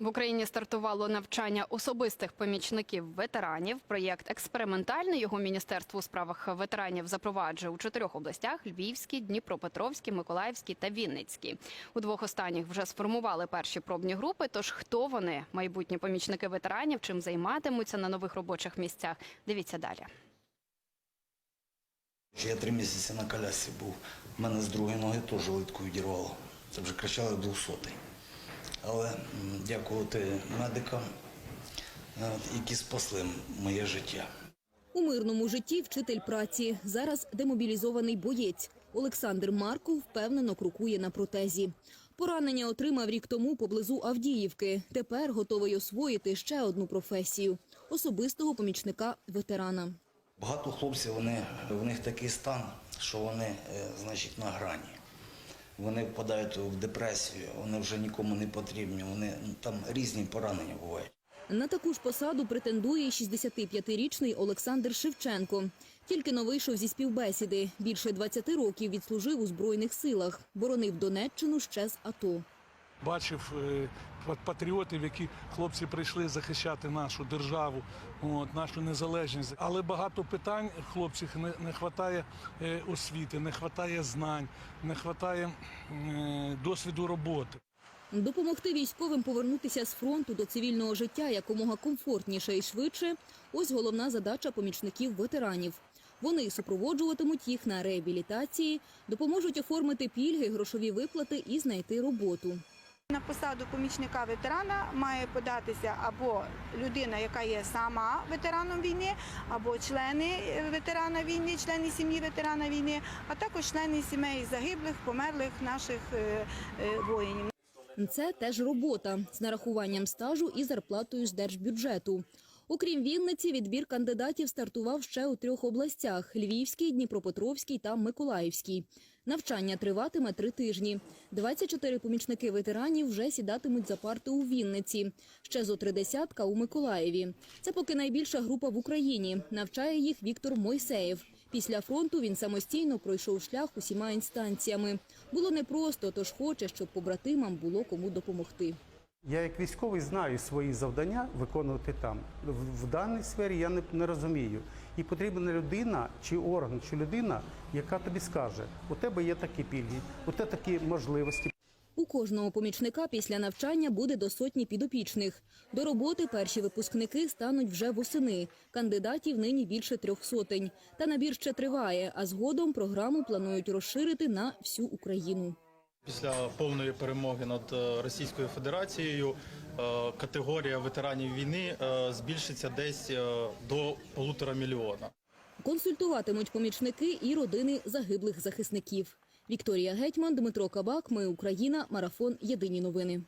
В Україні стартувало навчання особистих помічників ветеранів. Проєкт експериментальний. Його міністерство у справах ветеранів запроваджує у чотирьох областях: Львівській, Дніпропетровській, Миколаївській та Вінницькій. У двох останніх вже сформували перші пробні групи. Тож хто вони, майбутні помічники ветеранів, чим займатимуться на нових робочих місцях? Дивіться далі. Я три місяці на колясці був. У мене з другої ноги теж литку відірвало. Це вже кричали двохсотий. Але дякувати медикам, е, які спасли моє життя. У мирному житті вчитель праці. Зараз демобілізований боєць. Олександр Марков впевнено крокує на протезі. Поранення отримав рік тому поблизу Авдіївки. Тепер готовий освоїти ще одну професію особистого помічника ветерана. Багато хлопців, вони, в них такий стан, що вони, е, значить, на грані. Вони впадають в депресію, вони вже нікому не потрібні, вони ну, там різні поранення бувають. На таку ж посаду претендує й 65-річний Олександр Шевченко. Тільки но вийшов зі співбесіди. Більше 20 років відслужив у збройних силах. Боронив Донеччину ще з АТО. Бачив е, патріотів, які хлопці прийшли захищати нашу державу, от, нашу незалежність. Але багато питань хлопців не, не вистачає освіти, не вистачає знань, не вистачає е, досвіду роботи. Допомогти військовим повернутися з фронту до цивільного життя якомога комфортніше і швидше – ось головна задача помічників ветеранів. Вони супроводжуватимуть їх на реабілітації, допоможуть оформити пільги, грошові виплати і знайти роботу. На посаду помічника ветерана має податися або людина, яка є сама ветераном війни, або члени е, ветерана війни, члени сім'ї ветерана війни, а також члени сімей загиблих, померлих наших е, е, воїнів. Це теж робота з нарахуванням стажу і зарплатою з держбюджету. Окрім Вінниці, відбір кандидатів стартував ще у трьох областях: Львівській, Дніпропетровській та Миколаївській. Навчання триватиме три тижні. 24 помічники ветеранів вже сідатимуть за парти у Вінниці. Ще зо три десятка у Миколаєві. Це поки найбільша група в Україні. Навчає їх Віктор Мойсеєв. Після фронту він самостійно пройшов шлях усіма інстанціями. Було непросто, тож хоче, щоб побратимам було кому допомогти. Я як військовий знаю свої завдання виконувати там. В, в даній сфері я не, не розумію. І потрібна людина чи орган, чи людина, яка тобі скаже, у тебе є такі пільги, у тебе такі можливості. У кожного помічника після навчання буде до сотні підопічних. До роботи перші випускники стануть вже восени. Кандидатів нині більше трьох сотень. Та набір ще триває, а згодом програму планують розширити на всю Україну. Після повної перемоги над е, Російською Федерацією е, категорія ветеранів війни е, збільшиться десь до полутора мільйона. Консультуватимуть помічники і родини загиблих захисників. Вікторія Гетьман, Дмитро Кабак. Ми Україна. Марафон. Єдині новини.